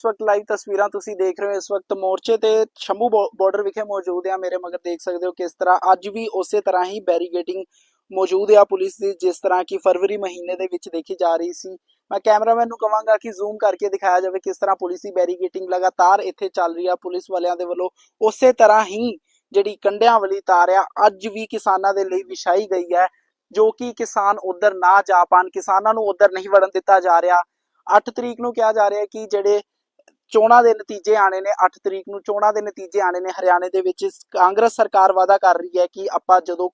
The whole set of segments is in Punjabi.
ਇਸ ਵਕਤ ਲਾਈਵ ਤਸਵੀਰਾਂ ਤੁਸੀਂ ਦੇਖ ਰਹੇ ਹੋ। ਇਸ ਵਕਤ ਮੋਰਚੇ ਤੇ ਸ਼ੰਭੂ ਬਾਰਡਰ ਵਿਖੇ ਮੌਜੂਦ ਆ। ਮੇਰੇ ਮਗਰ ਦੇਖ ਸਕਦੇ ਹੋ ਕਿਸ ਤਰ੍ਹਾਂ ਅੱਜ ਵੀ ਉਸੇ ਤਰ੍ਹਾਂ ਹੀ ਬੈਰੀਗੇਟਿੰਗ ਮੌਜੂਦ ਆ ਪੁਲਿਸ ਦੀ, ਜਿਸ ਤਰ੍ਹਾਂ ਕਿ ਫਰਵਰੀ ਮਹੀਨੇ ਦੇ ਵਿੱਚ ਦੇਖੀ ਜਾ ਰਹੀ ਸੀ। ਮੈਂ ਕੈਮਰਾਮੈਨ ਨੂੰ ਕਹਾਂਗਾ ਕਿ ਜ਼ੂਮ ਕਰਕੇ ਦਿਖਾਇਆ ਜਾਵੇ ਕਿਸ ਤਰ੍ਹਾਂ ਪੁਲਿਸ ਦੀ ਬੈਰੀਗੇਟਿੰਗ ਲਗਾਤਾਰ ਇੱਥੇ ਚੱਲ ਰਹੀ ਆ। ਪੁਲਿਸ ਵਾਲਿਆਂ ਦੇ ਵੱਲੋਂ ਉਸੇ ਤਰ੍ਹਾਂ ਹੀ ਜਿਹੜੀ ਕੰਡਿਆਂ ਵਾਲੀ ਤਾਰ ਆ, ਅੱਜ ਵੀ ਕਿਸਾਨਾਂ ਦੇ ਲਈ ਵਿਛਾਈ ਗਈ ਹੈ, ਜੋ ਕਿ ਕਿਸਾਨ ਉਧਰ ਨਾ ਜਾ ਪਾਣ। ਕਿਸਾਨਾਂ ਨੂੰ ਉਧਰ ਨਹੀਂ ਵੜਨ ਦਿੱਤਾ ਜਾ ਰਿਹਾ। 8 ਤਰੀਕ ਨੂੰ ਕਿਹਾ ਜਾ ਰਿਹਾ ਕਿ ਜਿਹੜੇ ਚੋਣਾਂ ਦੇ ਨਤੀਜੇ ਆਣੇ ਨੇ 8 ਤਰੀਕ ਨੂੰ ਚੋਣਾਂ ਦੇ ਨਤੀਜੇ ਆਣੇ ਨੇ ਹਰਿਆਣੇ ਦੇ ਵਿੱਚ। ਕਾਂਗਰਸ ਸਰਕਾਰ ਵਾਅਦਾ ਕਰ ਰਹੀ ਹੈ ਕਿ ਆਪਾਂ ਜਦੋਂ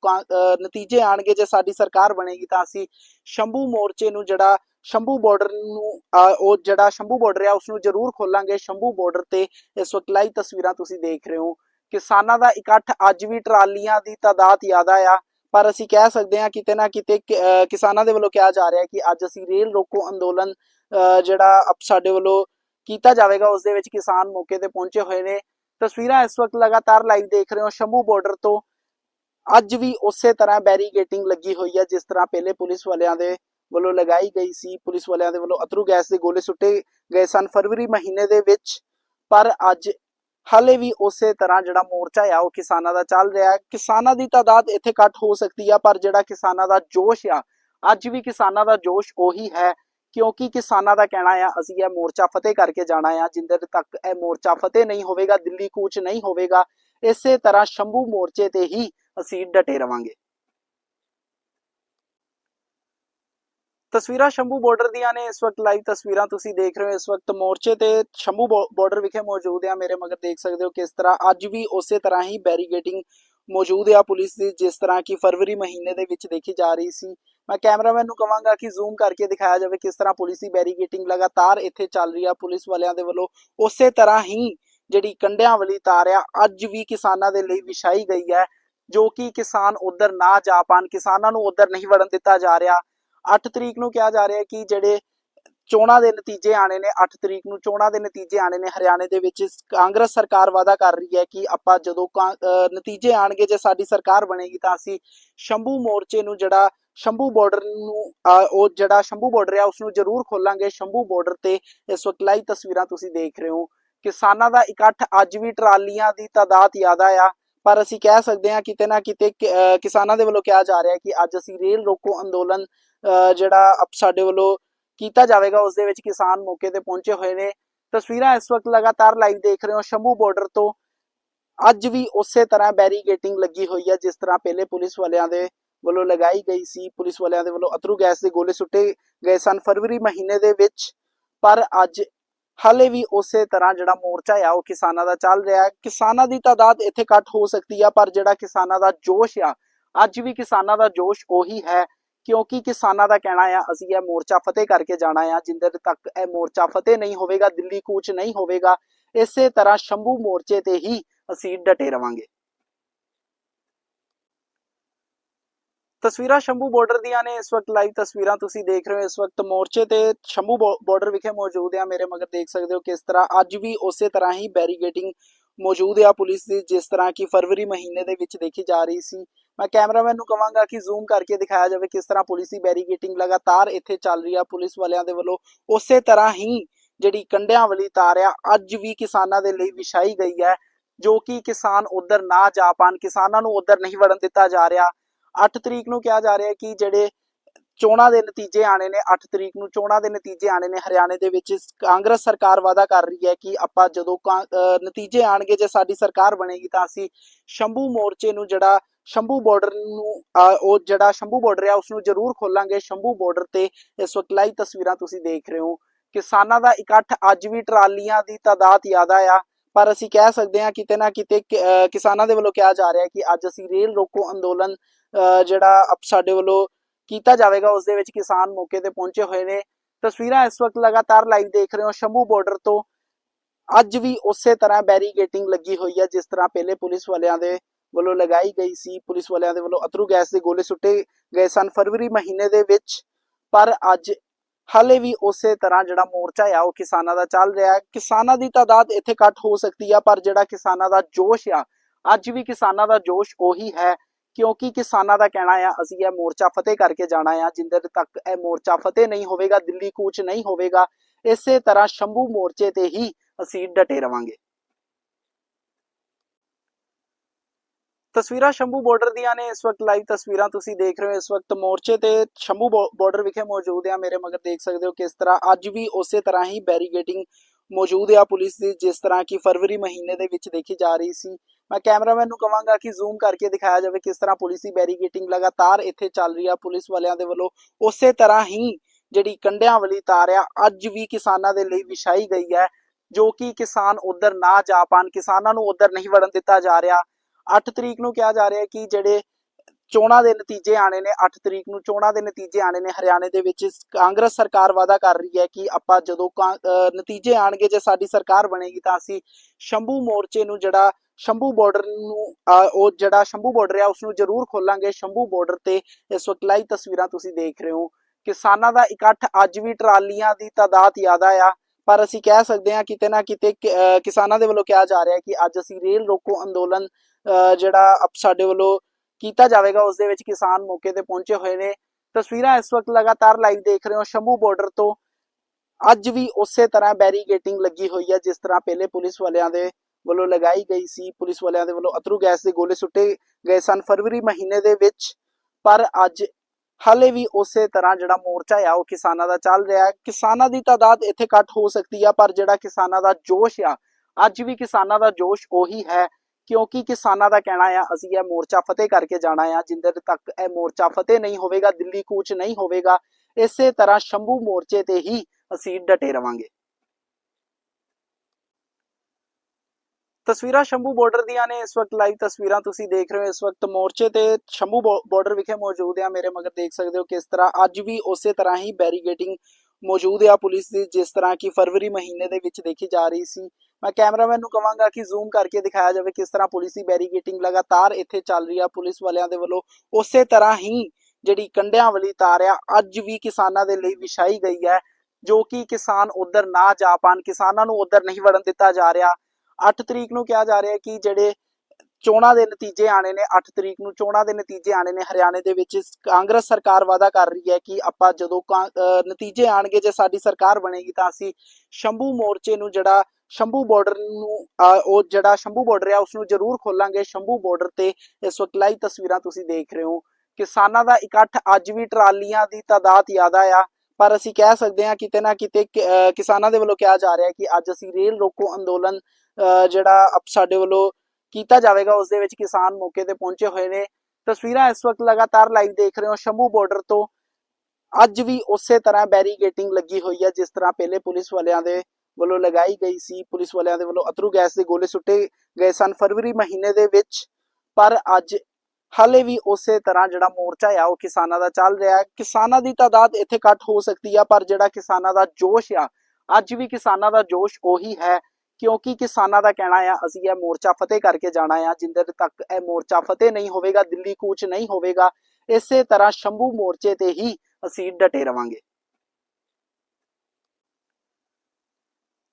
ਨਤੀਜੇ ਆਣਗੇ ਜੇ ਸਾਡੀ ਸਰਕਾਰ ਬਣੇਗੀ ਤਾਂ ਅਸੀਂ ਸ਼ੰਭੂ ਮੋਰਚੇ ਨੂੰ ਜਿਹੜਾ, ਸ਼ੰਭੂ ਬਾਰਡਰ ਨੂੰ ਉਹ ਜਿਹੜਾ ਸ਼ੰਭੂ ਬਾਰਡਰ ਆ ਉਸ ਨੂੰ ਜ਼ਰੂਰ ਖੋਲਾਂਗੇ। ਸ਼ੰਭੂ ਬਾਰਡਰ ਤੇ ਇਸ ਵਕਤ ਲਾਈਵ ਤਸਵੀਰਾਂ ਤੁਸੀਂ ਦੇਖ ਰਹੇ ਹੋ। ਕਿਸਾਨਾਂ ਦਾ ਇਕੱਠ ਅੱਜ ਵੀ ਟਰਾਲੀਆਂ ਦੀ ਤਾਦਾਦ ਜ਼ਿਆਦਾ ਆ, ਪਰ ਅਸੀਂ ਕਹਿ ਸਕਦੇ ਹਾਂ ਕਿਤੇ ਨਾ ਕਿਤੇ ਕਿਸਾਨਾਂ ਦੇ ਵੱਲੋਂ ਕਿਹਾ ਜਾ ਰਿਹਾ ਕਿ ਅੱਜ ਅਸੀਂ ਰੇਲ ਰੋਕੋ ਅੰਦੋਲਨ ਅਹ ਜਿਹੜਾ ਸਾਡੇ ਵੱਲੋਂ ਕੀਤਾ ਜਾਵੇਗਾ ਉਸ ਦੇ ਵਿੱਚ ਕਿਸਾਨ ਮੌਕੇ ਤੇ ਪਹੁੰਚੇ ਹੋਏ ਨੇ। ਤਸਵੀਰਾਂ ਇਸ ਵਕਤ ਲਗਾਤਾਰ ਲਾਈਵ ਦੇਖ ਰਹੇ ਹੋ। ਸ਼ੰਭੂ ਬਾਰਡਰ ਤੋਂ ਅੱਜ ਵੀ ਉਸੇ ਤਰ੍ਹਾਂ ਬੈਰੀਗੇਟਿੰਗ ਲੱਗੀ ਹੋਈ ਹੈ, ਜਿਸ ਤਰ੍ਹਾਂ ਪਹਿਲੇ ਪੁਲਿਸ ਵਾਲਿਆਂ ਦੇ ਵੱਲੋਂ ਲਗਾਈ ਗਈ ਸੀ। ਪੁਲਿਸ ਵਾਲਿਆਂ ਦੇ ਵੱਲੋਂ ਅਥਰੂ ਗੈਸ ਦੇ ਗੋਲੇ ਸੁੱਟੇ ਗਏ ਸਨ ਫਰਵਰੀ ਮਹੀਨੇ ਦੇ ਵਿੱਚ। ਪਰ ਅੱਜ ਹਾਲੇ ਵੀ ਉਸੇ ਤਰ੍ਹਾਂ ਜਿਹੜਾ ਮੋਰਚਾ ਆ, ਉਹ ਕਿਸਾਨਾਂ ਦਾ ਚੱਲ ਰਿਹਾ ਹੈ। ਕਿਸਾਨਾਂ ਦੀ ਤਾਦਾਦ ਇੱਥੇ ਘੱਟ ਹੋ ਸਕਦੀ ਆ, ਪਰ ਜਿਹੜਾ ਕਿਸਾਨਾਂ ਦਾ ਜੋਸ਼ ਆ, ਅੱਜ ਵੀ ਕਿਸਾਨਾਂ ਦਾ ਜੋਸ਼ ਉਹੀ ਹੈ। ਕਿਉਂਕਿ ਕਿਸਾਨਾਂ ਦਾ ਕਹਿਣਾ ਆ, ਅਸੀਂ ਇਹ ਮੋਰਚਾ ਫਤਿਹ ਕਰਕੇ ਜਾਣਾ ਆ ਜਿੰਦਰ ਤੱਕ ਇਹ ਮੋਰਚਾ ਫਤਿਹ ਨਹੀਂ ਹੋਵੇਗਾ, ਦਿੱਲੀ ਕੂਚ ਨਹੀਂ ਹੋਵੇਗਾ, ਇਸੇ ਤਰ੍ਹਾਂ ਸ਼ੰਭੂ ਮੋਰਚੇ ਤੇ ਹੀ ਅਸੀਂ ਡਟੇ ਰਵਾਂਗੇ। ਤਸਵੀਰਾਂ ਸ਼ੰਭੂ ਬਾਰਡਰ ਦੀਆਂ ਨੇ, ਇਸ ਵਕਤ ਲਾਈਵ ਤਸਵੀਰਾਂ ਤੁਸੀਂ ਦੇਖ ਰਹੇ ਹੋ, ਇਸ ਵਕਤ ਮੋਰਚੇ ਤੇ ਸ਼ੰਭੂ ਬਾਰਡਰ ਵਿਖੇ ਮੌਜੂਦ ਆ, ਮੇਰੇ ਮਗਰ ਦੇਖ ਸਕਦੇ ਹੋ ਕਿਸ ਤਰ੍ਹਾਂ ਅੱਜ ਵੀ ਉਸੇ ਤਰ੍ਹਾਂ ਹੀ ਬੈਰੀਗੇਟਿੰਗ ਮੌਜੂਦ ਆ ਪੁਲਿਸ ਦੀ, ਜਿਸ ਤਰ੍ਹਾਂ ਕਿ ਫਰਵਰੀ ਮਹੀਨੇ ਦੇ ਵਿੱਚ ਦੇਖੀ ਜਾ ਰਹੀ ਸੀ। ਮੈਂ ਕੈਮਰਾਮੈਨ ਨੂੰ ਕਹਾਂਗਾ ਕਿ ਜ਼ੂਮ ਕਰਕੇ ਦਿਖਾਇਆ ਜਾਵੇ ਕਿਸ ਤਰ੍ਹਾਂ ਪੁਲਿਸ ਦੀ ਬੈਰੀਗੇਟਿੰਗ ਲਗਾਤਾਰ ਇੱਥੇ ਚੱਲ ਰਹੀ ਆ। ਪੁਲਿਸ ਵਾਲਿਆਂ ਦੇ ਵੱਲੋਂ ਉਸੇ ਤਰ੍ਹਾਂ ਹੀ ਜਿਹੜੀ ਕੰਡਿਆਂ ਵਾਲੀ ਤਾਰ ਆ, ਅੱਜ ਵੀ ਕਿਸਾਨਾਂ ਦੇ ਲਈ ਵਿਛਾਈ ਗਈ ਹੈ ਜੋ ਕਿ ਕਿਸਾਨ ਉਧਰ ਨਾ ਜਾ ਪਾਣ, ਕਿਸਾਨਾਂ ਨੂੰ ਉਧਰ ਨਹੀਂ ਵੜਨ ਦਿੱਤਾ ਜਾ ਰਿਹਾ। 8 ਤਰੀਕ ਨੂੰ ਕਿਹਾ ਜਾ ਰਿਹਾ ਕਿ ਜਿਹੜੇ ਚੋਣਾਂ ਦੇ ਨਤੀਜੇ ਆਣੇ ਨੇ 8 ਤਰੀਕ ਨੂੰ ਚੋਣਾਂ ਦੇ ਨਤੀਜੇ ਆਣੇ ਨੇ ਹਰਿਆਣੇ ਦੇ ਵਿੱਚ। ਕਾਂਗਰਸ ਸਰਕਾਰ ਵਾਅਦਾ ਕਰ ਰਹੀ ਹੈ ਕਿ ਆਪਾਂ ਜਦੋਂ ਨਤੀਜੇ ਆਣਗੇ ਜੇ ਸਾਡੀ ਸਰਕਾਰ ਬਣੇਗੀ ਤਾਂ ਅਸੀਂ ਸ਼ੰਭੂ ਮੋਰਚੇ ਨੂੰ ਜਿਹੜਾ ਸ਼ੰਭੂ ਬਾਰਡਰ ਨੂੰ ਉਹ ਜਿਹੜਾ ਸ਼ੰਭੂ ਬਾਰਡਰ ਆ ਉਸ ਨੂੰ ਜ਼ਰੂਰ ਖੋਲਾਂਗੇ। ਸ਼ੰਭੂ ਬਾਰਡਰ ਤੇ ਇਸ ਵਕਤ ਲਾਈਵ ਤਸਵੀਰਾਂ ਤੁਸੀਂ ਦੇਖ ਰਹੇ ਹੋ। ਕਿਸਾਨਾਂ ਦਾ ਇਕੱਠ ਅੱਜ ਵੀ ਟਰਾਲੀਆਂ ਦੀ ਤਾਦਾਦ ਜ਼ਿਆਦਾ ਆ, ਪਰ ਅਸੀਂ ਕਹਿ ਸਕਦੇ ਹਾਂ ਕਿਤੇ ਨਾ ਕਿਤੇ ਕਿਸਾਨਾਂ ਦੇ ਵੱਲੋਂ ਕਿਹਾ ਜਾ ਰਿਹਾ ਕਿ ਅੱਜ ਅਸੀਂ ਰੇਲ ਰੋਕੋ ਅੰਦੋਲਨ, ਅਹ, ਜਿਹੜਾ ਸਾਡੇ ਵੱਲੋਂ ਕੀਤਾ ਜਾਵੇਗਾ ਉਸ ਦੇ ਵਿੱਚ ਕਿਸਾਨ ਮੌਕੇ ਤੇ ਪਹੁੰਚੇ ਹੋਏ ਨੇ। ਤਸਵੀਰਾਂ ਇਸ ਵਕਤ ਲਗਾਤਾਰ ਲਾਈਵ ਦੇਖ ਰਹੇ ਹੋ। ਸ਼ੰਭੂ ਬਾਰਡਰ ਤੋਂ ਅੱਜ ਵੀ ਉਸੇ ਤਰ੍ਹਾਂ ਬੈਰੀਗੇਟਿੰਗ ਲੱਗੀ ਹੋਈ ਹੈ, ਜਿਸ ਤਰ੍ਹਾਂ ਪਹਿਲੇ ਪੁਲਿਸ ਵਾਲਿਆਂ ਦੇ ਵੱਲੋਂ ਲਗਾਈ ਗਈ ਸੀ। ਪੁਲਿਸ ਵਾਲਿਆਂ ਦੇ ਵੱਲੋਂ ਅਥਰੂ ਗੈਸ ਦੇ ਗੋਲੇ ਸੁੱਟੇ ਗਏ ਸਨ ਫਰਵਰੀ ਮਹੀਨੇ ਦੇ ਵਿੱਚ। ਪਰ ਅੱਜ ਹਾਲੇ ਵੀ ਉਸੇ ਤਰ੍ਹਾਂ ਜਿਹੜਾ ਮੋਰਚਾ ਆ, ਉਹ ਕਿਸਾਨਾਂ ਦਾ ਚੱਲ ਰਿਹਾ ਹੈ। ਕਿਸਾਨਾਂ ਦੀ ਤਾਦਾਦ ਇੱਥੇ ਘੱਟ ਹੋ ਸਕਦੀ ਆ, ਪਰ ਜਿਹੜਾ ਕਿਸਾਨਾਂ ਦਾ ਜੋਸ਼ ਆ, ਅੱਜ ਵੀ ਕਿਸਾਨਾਂ ਦਾ ਜੋਸ਼ ਉਹੀ ਹੈ ਕਿਉਂਕਿ ਕਿਸਾਨਾਂ ਦਾ ਕਹਿਣਾ ਆ, ਅਸੀਂ ਇਹ ਮੋਰਚਾ ਫਤਿਹ ਕਰਕੇ ਜਾਣਾ ਆ ਜਿੰਦਰ ਤੱਕ ਇਹ ਮੋਰਚਾ ਫਤਿਹ ਨਹੀਂ ਹੋਵੇਗਾ, ਦਿੱਲੀ ਕੂਚ ਨਹੀਂ ਹੋਵੇਗਾ, ਇਸੇ ਤਰ੍ਹਾਂ ਸ਼ੰਭੂ ਮੋਰਚੇ ਤੇ ਹੀ ਅਸੀਂ ਡਟੇ ਰਵਾਂਗੇ। ਤਸਵੀਰਾਂ ਸ਼ੰਭੂ ਬਾਰਡਰ ਦੀਆਂ ਨੇ, ਇਸ ਵਕਤ ਲਾਈਵ ਤਸਵੀਰਾਂ ਤੁਸੀਂ ਦੇਖ ਰਹੇ ਹੋ, ਇਸ ਵਕਤ ਮੋਰਚੇ ਤੇ ਸ਼ੰਭੂ ਬਾਰਡਰ ਵਿਖੇ ਮੌਜੂਦ ਆ, ਮੇਰੇ ਮਗਰ ਦੇਖ ਸਕਦੇ ਹੋ ਕਿਸ ਤਰ੍ਹਾਂ ਅੱਜ ਵੀ ਉਸੇ ਤਰ੍ਹਾਂ ਹੀ ਬੈਰੀਗੇਟਿੰਗ ਮੌਜੂਦ ਆ ਪੁਲਿਸ ਦੀ, ਜਿਸ ਤਰ੍ਹਾਂ ਕਿ ਫਰਵਰੀ ਮਹੀਨੇ ਦੇ ਵਿੱਚ ਦੇਖੀ ਜਾ ਰਹੀ ਸੀ। ਮੈਂ ਕੈਮਰਾਮੈਨ ਨੂੰ ਕਹਾਂਗਾ ਕਿ ਜ਼ੂਮ ਕਰਕੇ ਦਿਖਾਇਆ ਜਾਵੇ ਕਿਸ ਤਰ੍ਹਾਂ ਪੁਲਿਸ ਦੀ ਬੈਰੀਗੇਟਿੰਗ ਲਗਾਤਾਰ ਇੱਥੇ ਚੱਲ ਰਹੀ ਆ। ਪੁਲਿਸ ਵਾਲਿਆਂ ਦੇ ਵੱਲੋਂ ਉਸੇ ਤਰ੍ਹਾਂ ਹੀ ਜਿਹੜੀ ਕੰਡਿਆਂ ਵਾਲੀ ਤਾਰ ਆ, ਅੱਜ ਵੀ ਕਿਸਾਨਾਂ ਦੇ ਲਈ ਵਿਛਾਈ ਗਈ ਹੈ ਜੋ ਕਿ ਕਿਸਾਨ ਉਧਰ ਨਾ ਜਾ ਪਾਣ, ਕਿਸਾਨਾਂ ਨੂੰ ਉਧਰ ਨਹੀਂ ਵੜਨ ਦਿੱਤਾ ਜਾ ਰਿਹਾ। 8 ਤਰੀਕ ਨੂੰ ਕਿਹਾ ਜਾ ਰਿਹਾ ਕਿ ਜਿਹੜੇ ਚੋਣਾਂ ਦੇ ਨਤੀਜੇ ਆਣੇ ਨੇ 8 ਤਰੀਕ ਨੂੰ ਚੋਣਾਂ ਦੇ ਨਤੀਜੇ ਆਣੇ ਨੇ ਹਰਿਆਣੇ ਦੇ ਵਿੱਚ, ਕਾਂਗਰਸ ਸਰਕਾਰ ਵਾਅਦਾ ਕਰ ਰਹੀ ਹੈ ਕਿ ਆਪਾਂ ਜਦੋਂ ਕਾਂ- ਨਤੀਜੇ ਆਣਗੇ ਜੇ ਸਾਡੀ ਸਰਕਾਰ ਬਣੇਗੀ ਤਾਂ ਅਸੀਂ ਸ਼ੰਭੂ ਮੋਰਚੇ ਨੂੰ ਜਿਹੜਾ ਸ਼ੰਭੂ ਬਾਰਡਰ ਨੂੰ ਉਹ ਜਿਹੜਾ ਸ਼ੰਭੂ ਬਾਰਡਰ ਆ ਉਸ ਨੂੰ ਜ਼ਰੂਰ ਖੋਲਾਂਗੇ। ਸ਼ੰਭੂ ਬਾਰਡਰ ਤੇ ਇਸ ਵਕਤ ਲਾਈਵ ਤਸਵੀਰਾਂ ਤੁਸੀਂ ਦੇਖ ਰਹੇ ਹੋ। ਕਿਸਾਨਾਂ ਦਾ ਇਕੱਠ ਅੱਜ ਵੀ ਟਰਾਲੀਆਂ ਦੀ ਤਾਦਾਦ ਜ਼ਿਆਦਾ ਆ, ਪਰ ਅਸੀਂ ਕਹਿ ਸਕਦੇ ਹਾਂ ਕਿਤੇ ਨਾ ਕਿਤੇ ਕਿਸਾਨਾਂ ਦੇ ਵੱਲੋਂ ਕਿਹਾ ਜਾ ਰਿਹਾ ਕਿ ਅੱਜ ਅਸੀਂ ਰੇਲ ਰੋਕੋ ਅੰਦੋਲਨ ਜਿਹੜਾ ਸਾਡੇ ਵੱਲੋਂ ਕੀਤਾ ਜਾਵੇਗਾ ਉਸ ਦੇ ਵਿੱਚ ਕਿਸਾਨ ਮੌਕੇ ਤੇ ਪਹੁੰਚੇ ਹੋਏ ਨੇ। ਤਸਵੀਰਾਂ ਇਸ ਵਕਤ ਲਗਾਤਾਰ ਲਾਈਵ ਦੇਖ ਰਹੇ ਹੋ। ਸ਼ੰਭੂ ਬਾਰਡਰ ਤੋਂ ਅੱਜ ਵੀ ਉਸੇ ਤਰ੍ਹਾਂ ਬੈਰੀਗੇਟਿੰਗ ਲੱਗੀ ਹੋਈ ਹੈ ਜਿਸ ਤਰ੍ਹਾਂ ਪਹਿਲੇ ਪੁਲਿਸ ਵਾਲਿਆਂ ਦੇ ਵੱਲੋਂ ਲਗਾਈ ਗਈ ਸੀ। ਪੁਲਿਸ ਵਾਲਿਆਂ ਦੇ ਵੱਲੋਂ ਅਥਰੂ ਗੈਸ ਦੇ ਗੋਲੇ ਸੁੱਟੇ ਗਏ ਸਨ। ਫਰਵਰੀ ਮਹੀਨੇ ਦੇ ਵਿੱਚ, ਪਰ ਅੱਜ ਹਾਲੇ ਵੀ ਉਸੇ ਤਰ੍ਹਾਂ ਜਿਹੜਾ ਮੋਰਚਾ ਆ, ਉਹ ਕਿਸਾਨਾਂ ਦਾ ਚੱਲ ਰਿਹਾ ਹੈ। ਕਿਸਾਨਾਂ ਦੀ ਤਾਦਾਦ ਇੱਥੇ ਘੱਟ ਹੋ ਸਕਦੀ ਆ, ਪਰ ਜਿਹੜਾ ਕਿਸਾਨਾਂ ਦਾ ਜੋਸ਼ ਆ, ਅੱਜ ਵੀ ਕਿਸਾਨਾਂ ਦਾ ਜੋਸ਼ ਉਹੀ ਹੈ, ਕਿਉਂਕਿ ਕਿਸਾਨਾਂ ਦਾ ਕਹਿਣਾ ਆ, ਅਸੀਂ ਇਹ ਮੋਰਚਾ ਫਤਿਹ ਕਰਕੇ ਜਾਣਾ ਆ। ਜਿੰਦਰ ਤੱਕ ਇਹ ਮੋਰਚਾ ਫਤਿਹ ਨਹੀਂ ਹੋਵੇਗਾ, ਦਿੱਲੀ ਕੂਚ ਨਹੀਂ ਹੋਵੇਗਾ, ਇਸੇ ਤਰ੍ਹਾਂ ਸ਼ੰਭੂ ਮੋਰਚੇ ਤੇ ਹੀ ਅਸੀਂ ਡਟੇ ਰਵਾਂਗੇ। ਤਸਵੀਰਾਂ ਸ਼ੰਭੂ ਬਾਰਡਰ ਦੀਆਂ ਨੇ। ਇਸ ਵਕਤ ਲਾਈਵ ਤਸਵੀਰਾਂ ਤੁਸੀਂ ਦੇਖ ਰਹੇ ਹੋ। ਇਸ ਵਕਤ ਮੋਰਚੇ ਤੇ ਸ਼ੰਭੂ ਬਾਰਡਰ ਵਿਖੇ ਮੌਜੂਦ ਆ। ਮੇਰੇ ਮਗਰ ਦੇਖ ਸਕਦੇ ਹੋ ਕਿਸ ਤਰ੍ਹਾਂ ਅੱਜ ਵੀ ਉਸੇ ਤਰ੍ਹਾਂ ਹੀ ਬੈਰੀਗੇਟਿੰਗ ਮੌਜੂਦ ਆ ਪੁਲਿਸ ਦੀ, ਜਿਸ ਤਰ੍ਹਾਂ ਕਿ ਫਰਵਰੀ ਮਹੀਨੇ ਦੇ ਵਿੱਚ ਦੇਖੀ ਜਾ ਰਹੀ ਸੀ। ਮੈਂ ਕੈਮਰਾਮੈਨ ਨੂੰ ਕਹਾਂਗਾ ਕਿ ਜ਼ੂਮ ਕਰਕੇ ਦਿਖਾਇਆ ਜਾਵੇ ਕਿਸ ਤਰ੍ਹਾਂ ਪੁਲਿਸ ਦੀ ਬੈਰੀਗੇਟਿੰਗ ਲਗਾਤਾਰ ਇੱਥੇ ਚੱਲ ਰਹੀ ਆ। ਪੁਲਿਸ ਵਾਲਿਆਂ ਦੇ ਵੱਲੋਂ ਉਸੇ ਤਰ੍ਹਾਂ ਹੀ ਜਿਹੜੀ ਕੰਡਿਆਂ ਵਾਲੀ ਤਾਰ ਆ, ਅੱਜ ਵੀ ਕਿਸਾਨਾਂ ਦੇ ਲਈ ਵਿਛਾਈ ਗਈ ਹੈ ਜੋ ਕਿ ਕਿਸਾਨ ਉਧਰ ਨਾ ਜਾ ਪਾਣ, ਕਿਸਾਨਾਂ ਨੂੰ ਉਧਰ ਨਹੀਂ ਵੜਨ ਦਿੱਤਾ ਜਾ ਰਿਹਾ। 8 ਤਰੀਕ ਨੂੰ ਕਿਹਾ ਜਾ ਰਿਹਾ ਹੈ ਕਿ ਜਿਹੜੇ ਚੋਣਾਂ ਦੇ ਨਤੀਜੇ ਆਣੇ ਨੇ 8 ਤਰੀਕ ਨੂੰ ਚੋਣਾਂ ਦੇ ਨਤੀਜੇ ਆਣੇ ਨੇ ਹਰਿਆਣੇ ਦੇ ਵਿੱਚ ਕਾਂਗਰਸ ਸਰਕਾਰ ਵਾਅਦਾ ਕਰ ਰਹੀ ਹੈ ਕਿ ਆਪਾਂ ਜਦੋਂ ਨਤੀਜੇ ਆਣਗੇ ਜੇ ਸਾਡੀ ਸਰਕਾਰ ਬਣੇਗੀ ਤਾਂ ਅਸੀਂ ਸ਼ੰਭੂ ਮੋਰਚੇ ਨੂੰ ਜਿਹੜਾ ਸ਼ੰਭੂ ਬਾਰਡਰ ਨੂੰ, ਅਹ, ਉਹ ਜਿਹੜਾ ਸ਼ੰਭੂ ਬਾਰਡਰ ਆ ਉਸ ਨੂੰ ਜ਼ਰੂਰ ਖੋਲਾਂਗੇ। ਸ਼ੰਭੂ ਬਾਰਡਰ ਤੇ ਇਸ ਵਕਤ ਲਾਈਵ ਤਸਵੀਰਾਂ ਤੁਸੀਂ ਦੇਖ ਰਹੇ ਹੋ। ਕਿਸਾਨਾਂ ਦਾ ਇਕੱਠ ਅੱਜ ਵੀ ਟਰਾਲੀਆਂ ਦੀ ਤਾਦਾਦ ਜ਼ਿਆਦਾ ਆ, ਪਰ ਅਸੀਂ ਕਹਿ ਸਕਦੇ ਹਾਂ ਕਿਤੇ ਨਾ ਕਿਤੇ ਕਿਸਾਨਾਂ ਦੇ ਵੱਲੋਂ ਕਿਹਾ ਜਾ ਰਿਹਾ ਕਿ ਅੱਜ ਅਸੀਂ ਰੇਲ ਰੋਕੋ ਅੰਦੋਲਨ ਜਿਹੜਾ ਸਾਡੇ ਵੱਲੋਂ ਕੀਤਾ ਜਾਵੇਗਾ ਉਸ ਦੇ ਵਿੱਚ ਕਿਸਾਨ ਮੌਕੇ ਤੇ ਪਹੁੰਚੇ ਹੋਏ ਨੇ। ਤਸਵੀਰਾਂ ਇਸ ਵਕਤ ਲਗਾਤਾਰ ਲਾਈਵ ਦੇਖ ਰਹੇ ਹੋ। ਸ਼ੰਭੂ ਬਾਰਡਰ ਤੋਂ ਅੱਜ ਵੀ ਉਸੇ ਤਰ੍ਹਾਂ ਬੈਰੀਗੇਟਿੰਗ ਲੱਗੀ ਹੋਈ ਹੈ, ਜਿਸ ਤਰ੍ਹਾਂ ਪਹਿਲੇ ਪੁਲਿਸ ਵਾਲਿਆਂ ਦੇ ਵੱਲੋਂ ਲਗਾਈ ਗਈ ਸੀ। ਪੁਲਿਸ ਵਾਲਿਆਂ ਦੇ ਵੱਲੋਂ ਅਥਰੂ ਗੈਸ ਦੇ ਗੋਲੇ ਸੁੱਟੇ ਗਏ ਸਨ ਫਰਵਰੀ ਮਹੀਨੇ ਦੇ ਵਿੱਚ। ਪਰ ਅੱਜ ਹਾਲੇ ਵੀ ਉਸੇ ਤਰ੍ਹਾਂ ਜਿਹੜਾ ਮੋਰਚਾ ਆ, ਉਹ ਕਿਸਾਨਾਂ ਦਾ ਚੱਲ ਰਿਹਾ ਹੈ। ਕਿਸਾਨਾਂ ਦੀ ਤਾਦਾਦ ਇੱਥੇ ਘੱਟ ਹੋ ਸਕਦੀ ਆ, ਪਰ ਜਿਹੜਾ ਕਿਸਾਨਾਂ ਦਾ ਜੋਸ਼ ਆ, ਅੱਜ ਵੀ ਕਿਸਾਨਾਂ ਦਾ ਜੋਸ਼ ਉਹੀ ਹੈ ਕਿਉਂਕਿ ਕਿਸਾਨਾਂ ਦਾ ਕਹਿਣਾ ਆ, ਅਸੀਂ ਇਹ ਮੋਰਚਾ ਫਤਿਹ ਕਰਕੇ ਜਾਣਾ ਆ, ਜਿੰਦੇ ਤੱਕ ਇਹ ਮੋਰਚਾ ਫਤਿਹ ਨਹੀਂ ਹੋਵੇਗਾ, ਦਿੱਲੀ ਕੂਚ ਨਹੀਂ ਹੋਵੇਗਾ, ਇਸੇ ਤਰ੍ਹਾਂ ਸ਼ੰਭੂ ਮੋਰਚੇ ਤੇ ਹੀ ਅਸੀਂ ਡਟੇ ਰਵਾਂਗੇ। ਤਸਵੀਰਾਂ ਸ਼ੰਭੂ ਬਾਰਡਰ ਦੀਆਂ ਨੇ, ਇਸ ਵਕਤ ਲਾਈਵ ਤਸਵੀਰਾਂ ਤੁਸੀਂ ਦੇਖ ਰਹੇ ਹੋ, ਇਸ ਵਕਤ ਮੋਰਚੇ ਤੇ ਸ਼ੰਭੂ ਬਾਰਡਰ ਵਿਖੇ ਮੌਜੂਦ ਆ, ਮੇਰੇ ਮਗਰ ਦੇਖ ਸਕਦੇ ਹੋ ਕਿਸ ਤਰ੍ਹਾਂ ਅੱਜ ਵੀ ਉਸੇ ਤਰ੍ਹਾਂ ਹੀ ਬੈਰੀਗੇਟਿੰਗ ਮੌਜੂਦ ਆ ਪੁਲਿਸ ਦੀ, ਜਿਸ ਤਰ੍ਹਾਂ ਕਿ ਫਰਵਰੀ ਮਹੀਨੇ ਦੇ ਵਿੱਚ ਦੇਖੀ ਜਾ ਰਹੀ ਸੀ। ਮੈਂ ਕੈਮਰਾਮੈਨ ਨੂੰ ਕਹਾਂਗਾ ਕਿ ਜ਼ੂਮ ਕਰਕੇ ਦਿਖਾਇਆ ਜਾਵੇ ਕਿਸ ਤਰ੍ਹਾਂ ਪੁਲਿਸ ਦੀ ਬੈਰੀਗੇਟਿੰਗ ਲਗਾਤਾਰ ਇੱਥੇ ਚੱਲ ਰਹੀ ਆ। ਪੁਲਿਸ ਵਾਲਿਆਂ ਦੇ ਵੱਲੋਂ ਉਸੇ ਤਰ੍ਹਾਂ ਹੀ ਜਿਹੜੀ ਕੰਡਿਆਂ ਵਾਲੀ ਤਾਰ ਆ, ਅੱਜ ਵੀ ਕਿਸਾਨਾਂ ਦੇ ਲਈ ਵਿਛਾਈ ਗਈ ਹੈ, ਜੋ ਕਿ ਕਿਸਾਨ ਉਧਰ ਨਾ ਜਾ ਪਾਣ, ਕਿਸਾਨਾਂ ਨੂੰ ਉਧਰ ਨਹੀਂ ਵੜਨ ਦਿੱਤਾ ਜਾ ਰਿਹਾ। 8 ਤਰੀਕ ਨੂੰ ਕਿਹਾ ਜਾ ਰਿਹਾ ਕਿ ਜਿਹੜੇ ਚੋਣਾਂ ਦੇ ਨਤੀਜੇ ਆਣੇ ਨੇ 8 ਤਰੀਕ ਨੂੰ ਚੋਣਾਂ ਦੇ ਨਤੀਜੇ ਆਣੇ ਨੇ ਹਰਿਆਣੇ ਦੇ ਵਿੱਚ। ਕਾਂਗਰਸ ਸਰਕਾਰ ਵਾਅਦਾ ਕਰ ਰਹੀ ਹੈ ਕਿ ਆਪਾਂ ਜਦੋਂ ਨਤੀਜੇ ਆਣਗੇ ਜੇ ਸਾਡੀ ਸਰਕਾਰ ਬਣੇਗੀ ਤਾਂ ਅਸੀਂ ਸ਼ੰਭੂ ਮੋਰਚੇ ਨੂੰ ਜਿਹੜਾ, ਸ਼ੰਭੂ ਬਾਰਡਰ ਨੂੰ ਉਹ ਜਿਹੜਾ ਸ਼ੰਭੂ ਬਾਰਡਰ ਆ ਉਸ ਨੂੰ ਜ਼ਰੂਰ ਖੋਲਾਂਗੇ। ਸ਼ੰਭੂ ਬਾਰਡਰ ਤੇ ਇਸ ਵਕਤ ਲਾਈਵ ਤਸਵੀਰਾਂ ਤੁਸੀਂ ਦੇਖ ਰਹੇ ਹੋ। ਕਿਸਾਨਾਂ ਦਾ ਇਕੱਠ ਅੱਜ ਵੀ ਟਰਾਲੀਆਂ ਦੀ ਤਾਦਾਦ ਜ਼ਿਆਦਾ ਆ, ਪਰ ਅਸੀਂ ਕਹਿ ਸਕਦੇ ਹਾਂ ਕਿਤੇ ਨਾ ਕਿਤੇ ਕਿਸਾਨਾਂ ਦੇ ਵੱਲੋਂ ਕਿਹਾ ਜਾ ਰਿਹਾ ਕਿ ਅੱਜ ਅਸੀਂ ਰੇਲ ਰੋਕੋ ਅੰਦੋਲਨ, ਅਹ, ਜਿਹੜਾ ਸਾਡੇ ਵੱਲੋਂ ਕੀਤਾ ਜਾਵੇਗਾ ਉਸ ਦੇ ਵਿੱਚ ਕਿਸਾਨ ਮੌਕੇ ਤੇ ਪਹੁੰਚੇ ਹੋਏ ਨੇ। ਤਸਵੀਰਾਂ ਇਸ ਵਕਤ ਲਗਾਤਾਰ ਲਾਈਵ ਦੇਖ ਰਹੇ ਹੋ। ਸ਼ੰਭੂ ਬਾਰਡਰ ਤੋਂ ਅੱਜ ਵੀ ਉਸੇ ਤਰ੍ਹਾਂ ਬੈਰੀਗੇਟਿੰਗ ਲੱਗੀ ਹੋਈ ਹੈ, ਜਿਸ ਤਰ੍ਹਾਂ ਪਹਿਲੇ ਪੁਲਿਸ ਵਾਲਿਆਂ ਦੇ ਵੱਲੋਂ ਲਗਾਈ ਗਈ ਸੀ। ਪੁਲਿਸ ਵਾਲਿਆਂ ਦੇ ਵੱਲੋਂ ਅਥਰੂ ਗੈਸ ਦੇ ਗੋਲੇ ਸੁੱਟੇ ਗਏ ਸਨ ਫਰਵਰੀ ਮਹੀਨੇ ਦੇ ਵਿੱਚ। ਪਰ ਅੱਜ ਹਾਲੇ ਵੀ ਉਸੇ ਤਰ੍ਹਾਂ ਜਿਹੜਾ ਮੋਰਚਾ ਆ, ਉਹ ਕਿਸਾਨਾਂ ਦਾ ਚੱਲ ਰਿਹਾ ਹੈ। ਕਿਸਾਨਾਂ ਦੀ ਤਾਦਾਦ ਇੱਥੇ ਘੱਟ ਹੋ ਸਕਦੀ ਆ, ਪਰ ਜਿਹੜਾ ਕਿਸਾਨਾਂ ਦਾ ਜੋਸ਼ ਆ, ਅੱਜ ਵੀ ਕਿਸਾਨਾਂ ਦਾ ਜੋਸ਼ ਉਹੀ ਹੈ। ਕਿਉਂਕਿ ਕਿਸਾਨਾਂ ਦਾ ਕਹਿਣਾ ਆ, ਅਸੀਂ ਇਹ ਮੋਰਚਾ ਫਤਿਹ ਕਰਕੇ ਜਾਣਾ ਆ, ਜਿੰਦੇ ਤੱਕ ਇਹ ਮੋਰਚਾ ਫਤਿਹ ਨਹੀਂ ਹੋਵੇਗਾ, ਦਿੱਲੀ ਕੂਚ ਨਹੀਂ ਹੋਵੇਗਾ, ਇਸੇ ਤਰ੍ਹਾਂ ਸ਼ੰਭੂ ਮੋਰਚੇ ਤੇ ਹੀ ਅਸੀਂ ਡਟੇ ਰਵਾਂਗੇ।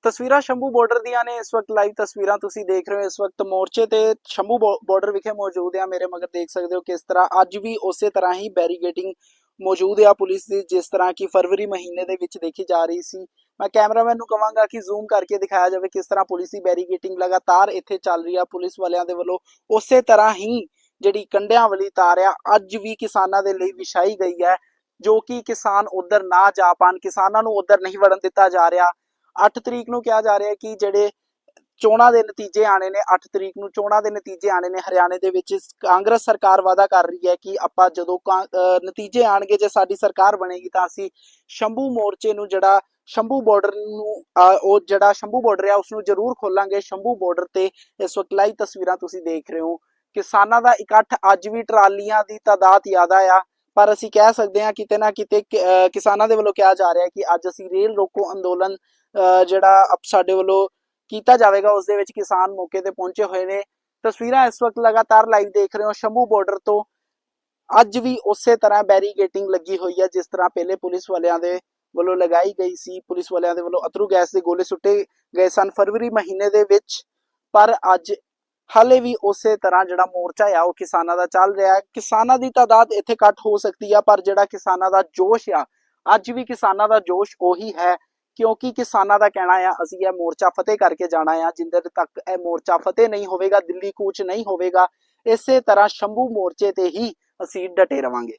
ਤਸਵੀਰਾਂ ਸ਼ੰਭੂ ਬਾਰਡਰ ਦੀਆਂ ਨੇ ਇਸ ਵਕਤ ਲਾਈਵ ਤਸਵੀਰਾਂ ਤੁਸੀਂ ਦੇਖ ਰਹੇ ਹੋ, ਇਸ ਵਕਤ ਮੋਰਚੇ ਤੇ ਸ਼ੰਭੂ ਬਾਰਡਰ ਵਿਖੇ ਮੌਜੂਦ ਆ, ਮੇਰੇ ਮਗਰ ਦੇਖ ਸਕਦੇ ਹੋ ਕਿਸ ਤਰ੍ਹਾਂ ਅੱਜ ਵੀ ਉਸੇ ਤਰ੍ਹਾਂ ਹੀ ਬੈਰੀਗੇਟਿੰਗ ਮੌਜੂਦ ਆ ਪੁਲਿਸ ਦੀ, ਜਿਸ ਤਰ੍ਹਾਂ ਕਿ ਫਰਵਰੀ ਮਹੀਨੇ ਦੇ ਵਿੱਚ ਦੇਖੀ ਜਾ ਰਹੀ ਸੀ। ਮੈਂ ਕੈਮਰਾਮੈਨ ਨੂੰ ਕਹਾਂਗਾ ਕਿ ਜ਼ੂਮ ਕਰਕੇ ਦਿਖਾਇਆ ਜਾਵੇ ਕਿਸ ਤਰ੍ਹਾਂ ਪੁਲਿਸ ਦੀ ਬੈਰੀਗੇਟਿੰਗ ਲਗਾਤਾਰ ਇੱਥੇ ਚੱਲ ਰਹੀ ਆ। ਪੁਲਿਸ ਵਾਲਿਆਂ ਦੇ ਵੱਲੋਂ ਉਸੇ ਤਰ੍ਹਾਂ ਹੀ ਜਿਹੜੀ ਕੰਡਿਆਂ ਵਾਲੀ ਤਾਰ ਆ, ਅੱਜ ਵੀ ਕਿਸਾਨਾਂ ਦੇ ਲਈ ਵਿਛਾਈ ਗਈ ਹੈ, ਜੋ ਕਿ ਕਿਸਾਨ ਉਧਰ ਨਾ ਜਾ ਪਾਣ। ਕਿਸਾਨਾਂ ਨੂੰ ਉਧਰ ਨਹੀਂ ਵੜਨ ਦਿੱਤਾ ਜਾ ਰਿਹਾ। 8 ਤਰੀਕ ਨੂੰ ਕਿਹਾ ਜਾ ਰਿਹਾ ਕਿ ਜਿਹੜੇ ਚੋਣਾਂ ਦੇ ਨਤੀਜੇ ਆਣੇ ਨੇ 8 ਤਰੀਕ ਨੂੰ ਚੋਣਾਂ ਦੇ ਨਤੀਜੇ ਆਣੇ ਨੇ ਹਰਿਆਣੇ ਦੇ ਵਿੱਚ, ਕਾਂਗਰਸ ਸਰਕਾਰ ਵਾਅਦਾ ਕਰ ਰਹੀ ਹੈ ਕਿ ਆਪਾਂ ਜਦੋਂ ਕਾਂ- ਨਤੀਜੇ ਆਣਗੇ ਜੇ ਸਾਡੀ ਸਰਕਾਰ ਬਣੇਗੀ ਤਾਂ ਅਸੀਂ ਸ਼ੰਭੂ ਮੋਰਚੇ ਨੂੰ ਜਿਹੜਾ ਸ਼ੰਭੂ ਬਾਰਡਰ ਨੂੰ ਉਹ ਜਿਹੜਾ ਸ਼ੰਭੂ ਬਾਰਡਰ ਆ ਉਸ ਨੂੰ ਜ਼ਰੂਰ ਖੋਲਾਂਗੇ। ਸ਼ੰਭੂ ਬਾਰਡਰ ਤੇ ਇਸ ਵਕਤ ਲਾਈਵ ਤਸਵੀਰਾਂ ਤੁਸੀਂ ਦੇਖ ਰਹੇ ਹੋ। ਕਿਸਾਨਾਂ ਦਾ ਇਕੱਠ ਅੱਜ ਵੀ ਟਰਾਲੀਆਂ ਦੀ ਤਾਦਾਦ ਜ਼ਿਆਦਾ ਆ, ਪਰ ਅਸੀਂ ਕਹਿ ਸਕਦੇ ਹਾਂ ਕਿਤੇ ਨਾ ਕਿਤੇ ਕਿਸਾਨਾਂ ਦੇ ਵੱਲੋਂ ਕਿਹਾ ਜਾ ਰਿਹਾ ਕਿ ਅੱਜ ਅਸੀਂ ਰੇਲ ਰੋਕੋ ਅੰਦੋਲਨ ਜਿਹੜਾ ਸਾਡੇ ਵੱਲੋਂ ਕੀਤਾ ਜਾਵੇਗਾ, ਉਸ ਦੇ ਵਿੱਚ ਕਿਸਾਨ ਮੌਕੇ ਤੇ ਪਹੁੰਚੇ ਹੋਏ ਨੇ। ਤਸਵੀਰਾਂ ਇਸ ਵਕਤ ਲਗਾਤਾਰ ਲਾਈਵ ਦੇਖ ਰਹੇ ਹੋ। ਸ਼ੰਭੂ ਬਾਰਡਰ ਤੋਂ ਅੱਜ ਵੀ ਉਸੇ ਤਰ੍ਹਾਂ ਬੈਰੀਗੇਟਿੰਗ ਲੱਗੀ ਹੋਈ ਹੈ, ਜਿਸ ਤਰ੍ਹਾਂ ਪਹਿਲੇ ਪੁਲਿਸ ਵਾਲਿਆਂ ਦੇ ਵੱਲੋਂ ਲਗਾਈ ਗਈ ਸੀ, ਪੁਲਿਸ ਵਾਲਿਆਂ ਦੇ ਵੱਲੋਂ ਅਥਰੂ ਗੈਸ ਦੇ ਗੋਲੇ ਸੁੱਟੇ ਗਏ ਸਨ ਫਰਵਰੀ ਮਹੀਨੇ ਦੇ ਵਿੱਚ। ਪਰ ਅੱਜ ਹਾਲੇ ਵੀ ਉਸੇ ਤਰ੍ਹਾਂ ਜਿਹੜਾ ਮੋਰਚਾ ਆ, ਉਹ ਕਿਸਾਨਾਂ ਦਾ ਚੱਲ ਰਿਹਾ ਹੈ। ਕਿਸਾਨਾਂ ਦੀ ਤਾਦਾਦ ਇੱਥੇ ਘੱਟ ਹੋ ਸਕਦੀ ਆ, ਪਰ ਜਿਹੜਾ ਕਿਸਾਨਾਂ ਦਾ ਜੋਸ਼ ਆ, ਅੱਜ ਵੀ ਕਿਸਾਨਾਂ ਦਾ ਜੋਸ਼ ਉਹੀ ਹੈ। ਕਿਉਂਕਿ ਕਿਸਾਨਾਂ ਦਾ ਕਹਿਣਾ ਆ, ਅਸੀਂ ਇਹ ਮੋਰਚਾ ਫਤਿਹ ਕਰਕੇ ਜਾਣਾ ਆ। ਜਿੰਦਰ ਤੱਕ ਇਹ ਮੋਰਚਾ ਫਤਿਹ ਨਹੀਂ ਹੋਵੇਗਾ, ਦਿੱਲੀ ਕੂਚ ਨਹੀਂ ਹੋਵੇਗਾ, ਇਸੇ ਤਰ੍ਹਾਂ ਸ਼ੰਭੂ ਮੋਰਚੇ ਤੇ ਹੀ ਅਸੀਂ ਡਟੇ ਰਵਾਂਗੇ।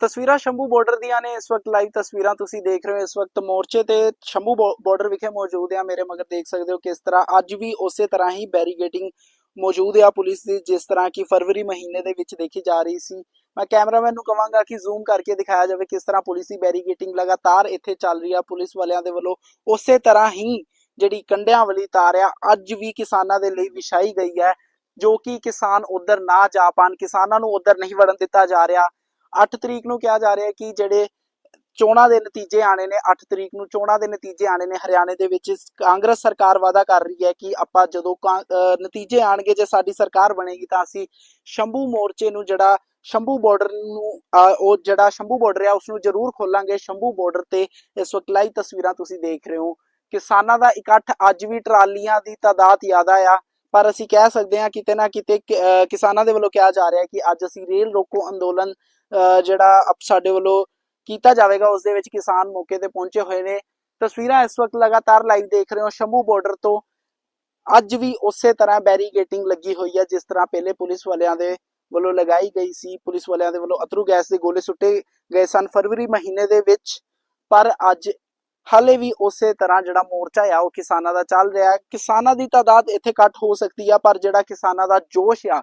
ਤਸਵੀਰਾਂ ਸ਼ੰਭੂ ਬਾਰਡਰ ਦੀਆਂ ਨੇ। ਇਸ ਵਕਤ ਲਾਈਵ ਤਸਵੀਰਾਂ ਤੁਸੀਂ ਦੇਖ ਰਹੇ ਹੋ। ਇਸ ਵਕਤ ਮੋਰਚੇ ਤੇ ਸ਼ੰਭੂ ਬਾਰਡਰ ਵਿਖੇ ਮੌਜੂਦ ਆ। ਮੇਰੇ ਮਗਰ ਦੇਖ ਸਕਦੇ ਹੋ ਕਿਸ ਤਰ੍ਹਾਂ ਅੱਜ ਵੀ ਉਸੇ ਤਰ੍ਹਾਂ ਹੀ ਬੈਰੀਗੇਟਿੰਗ ਮੌਜੂਦ ਆ ਪੁਲਿਸ ਦੀ, ਜਿਸ ਤਰ੍ਹਾਂ ਕਿ ਫਰਵਰੀ ਮਹੀਨੇ ਦੇ ਵਿੱਚ ਦੇਖੀ ਜਾ ਰਹੀ ਸੀ। ਮੈਂ ਕੈਮਰਾਮੈਨ ਨੂੰ ਕਵਾਂਗਾ ਕਿ ਜ਼ੂਮ ਕਰਕੇ ਦਿਖਾਇਆ ਜਾਵੇ ਕਿਸ ਤਰ੍ਹਾਂ ਪੁਲਿਸ ਦੀ ਬੈਰੀਗੇਟਿੰਗ ਲਗਾਤਾਰ ਇੱਥੇ ਚੱਲ ਰਹੀ ਆ। ਪੁਲਿਸ ਵਾਲਿਆਂ ਦੇ ਵੱਲੋਂ ਉਸੇ ਤਰ੍ਹਾਂ ਹੀ ਜਿਹੜੀ ਕੰਡਿਆਂ ਵਾਲੀ ਤਾਰ ਆ, ਅੱਜ ਵੀ ਕਿਸਾਨਾਂ ਦੇ ਲਈ ਵਿਛਾਈ ਗਈ ਹੈ, ਜੋ ਕਿ ਕਿਸਾਨ ਉਧਰ ਨਾ ਜਾ ਪਾਣ ਕਿਸਾਨਾਂ ਨੂੰ ਉਧਰ ਨਹੀਂ ਵੜਨ ਦਿੱਤਾ ਜਾ ਰਿਹਾ। 8 ਤਰੀਕ ਨੂੰ ਕਿਹਾ ਜਾ ਰਿਹਾ ਹੈ ਕਿ ਜਿਹੜੇ ਚੋਣਾਂ ਦੇ ਨਤੀਜੇ ਆਣੇ ਨੇ 8 ਤਰੀਕ ਨੂੰ ਚੋਣਾਂ ਦੇ ਨਤੀਜੇ ਆਣੇ ਨੇ ਹਰਿਆਣੇ ਦੇ ਵਿੱਚ ਕਾਂਗਰਸ ਸਰਕਾਰ ਵਾਅਦਾ ਕਰ ਰਹੀ ਹੈ ਕਿ ਆਪਾਂ ਜਦੋਂ ਨਤੀਜੇ ਆਣਗੇ ਜੇ ਸਾਡੀ ਸਰਕਾਰ ਬਣੇਗੀ ਤਾਂ ਅਸੀਂ ਸ਼ੰਭੂ ਮੋਰਚੇ ਨੂੰ ਜਿਹੜਾ ਸ਼ੰਭੂ ਬਾਰਡਰ ਨੂੰ ਉਹ ਜਿਹੜਾ ਸ਼ੰਭੂ ਬਾਰਡਰ ਆ ਉਸ ਨੂੰ ਜ਼ਰੂਰ ਖੋਲਾਂਗੇ। ਸ਼ੰਭੂ ਬਾਰਡਰ ਤੇ ਇਸ ਵਕਤ ਲਾਈਵ ਤਸਵੀਰਾਂ ਤੁਸੀਂ ਦੇਖ ਰਹੇ ਹੋ। ਕਿਸਾਨਾਂ ਦਾ ਇਕੱਠ ਅੱਜ ਵੀ ਟਰਾਲੀਆਂ ਦੀ ਤਾਦਾਦ ਜ਼ਿਆਦਾ ਆ। ਪਰ ਅਸੀਂ ਕਹਿ ਸਕਦੇ ਹਾਂ ਕਿਤੇ ਨਾ ਕਿਤੇ ਕਿ- ਕਿਸਾਨਾਂ ਦੇ ਵੱਲੋਂ ਕਿਹਾ ਜਾ ਰਿਹਾ ਕਿ ਅੱਜ ਅਸੀਂ ਰੇਲ ਰੋਕੋ ਅੰਦੋਲਨ ਜਿਹੜਾ ਸਾਡੇ ਵੱਲੋਂ ਕੀਤਾ ਜਾਵੇਗਾ, ਉਸ ਦੇ ਵਿੱਚ ਕਿਸਾਨ ਮੌਕੇ ਤੇ ਪਹੁੰਚੇ ਹੋਏ ਨੇ। ਤਸਵੀਰਾਂ ਇਸ ਵਕਤ ਲਗਾਤਾਰ ਲਾਈਵ ਦੇਖ ਰਹੇ ਹੋ, ਸ਼ੰਭੂ ਬਾਰਡਰ ਤੋਂ ਅੱਜ ਵੀ ਉਸੇ ਤਰ੍ਹਾਂ ਬੈਰੀਗੇਟਿੰਗ ਲੱਗੀ ਹੋਈ ਹੈ, ਜਿਸ ਤਰ੍ਹਾਂ ਪਹਿਲੇ ਪੁਲਿਸ ਵਾਲਿਆਂ ਦੇ ਵੱਲੋਂ ਲਗਾਈ ਗਈ ਸੀ। ਪੁਲਿਸ ਵਾਲਿਆਂ ਦੇ ਵੱਲੋਂ ਅਥਰੂ ਗੈਸ ਦੇ ਗੋਲੇ ਸੁੱਟੇ ਗਏ ਸਨ ਫਰਵਰੀ ਮਹੀਨੇ ਦੇ ਵਿੱਚ। ਪਰ ਅੱਜ ਹਾਲੇ ਵੀ ਉਸੇ ਤਰ੍ਹਾਂ ਜਿਹੜਾ ਮੋਰਚਾ ਆ, ਉਹ ਕਿਸਾਨਾਂ ਦਾ ਚੱਲ ਰਿਹਾ ਹੈ। ਕਿਸਾਨਾਂ ਦੀ ਤਾਦਾਦ ਇੱਥੇ ਘੱਟ ਹੋ ਸਕਦੀ ਆ, ਪਰ ਜਿਹੜਾ ਕਿਸਾਨਾਂ ਦਾ ਜੋਸ਼ ਆ,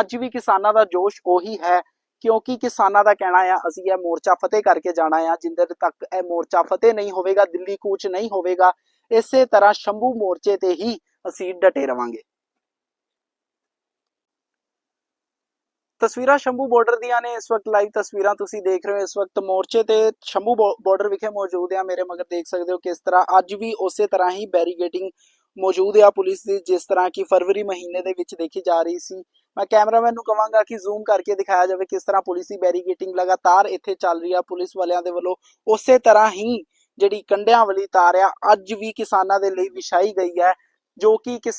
ਅੱਜ ਵੀ ਕਿਸਾਨਾਂ ਦਾ ਜੋਸ਼ ਉਹੀ ਹੈ, ਕਿਉਂਕਿ ਕਿਸਾਨਾਂ ਦਾ ਕਹਿਣਾ ਆ, ਅਸੀਂ ਇਹ ਮੋਰਚਾ ਫਤਿਹ ਕਰਕੇ ਜਾਣਾ ਆ। ਜਿੰਦਰ ਤੱਕ ਇਹ ਮੋਰਚਾ ਫਤਿਹ ਨਹੀਂ ਹੋਵੇਗਾ, ਦਿੱਲੀ ਕੂਚ ਨਹੀਂ ਹੋਵੇਗਾ, ਇਸੇ ਤਰ੍ਹਾਂ ਸ਼ੰਭੂ ਮੋਰਚੇ ਤੇ ਹੀ ਅਸੀਂ ਡਟੇ ਰਵਾਂਗੇ। ਤਸਵੀਰਾਂ ਸ਼ੰਭੂ ਬਾਰਡਰ ਦੀਆਂ ਨੇ। ਇਸ ਵਕਤ ਲਾਈਵ ਤਸਵੀਰਾਂ ਤੁਸੀਂ ਦੇਖ ਰਹੇ ਹੋ। ਇਸ ਵਕਤ ਮੋਰਚੇ ਤੇ ਸ਼ੰਭੂ ਬਾਰਡਰ ਵਿਖੇ ਮੌਜੂਦ ਆ। ਮੇਰੇ ਮਗਰ ਦੇਖ ਸਕਦੇ ਹੋ ਕਿਸ ਤਰ੍ਹਾਂ ਅੱਜ ਵੀ ਉਸੇ ਤਰ੍ਹਾਂ ਹੀ ਬੈਰੀਗੇਟਿੰਗ ਮੌਜੂਦ ਆ ਪੁਲਿਸ ਦੀ, ਜਿਸ ਤਰ੍ਹਾਂ ਕਿ ਫਰਵਰੀ ਮਹੀਨੇ ਦੇ ਵਿੱਚ ਦੇਖੀ ਜਾ ਰਹੀ ਸੀ। ਮੈਂ ਕੈਮਰਾਮੈਨ ਨੂੰ ਕਹਾਂਗਾ ਕਿ ਜ਼ੂਮ ਕਰਕੇ ਦਿਖਾਇਆ ਜਾਵੇ ਕਿਸ ਤਰ੍ਹਾਂ ਪੁਲਿਸ ਦੀ ਬੈਰੀਗੇਟਿੰਗ ਲਗਾਤਾਰ ਇੱਥੇ ਚੱਲ ਰਹੀ ਆ। ਪੁਲਿਸ ਵਾਲਿਆਂ ਦੇ ਵੱਲੋਂ ਉਸੇ ਤਰ੍ਹਾਂ ਹੀ ਜਿਹੜੀ ਕੰਡਿਆਂ ਵਾਲੀ ਤਾਰ ਆ, ਅੱਜ ਵੀ ਕਿਸਾਨਾਂ ਦੇ ਲਈ ਵਿਛਾਈ ਗਈ ਹੈ, ਜੋ ਕਿ ਕਿਸ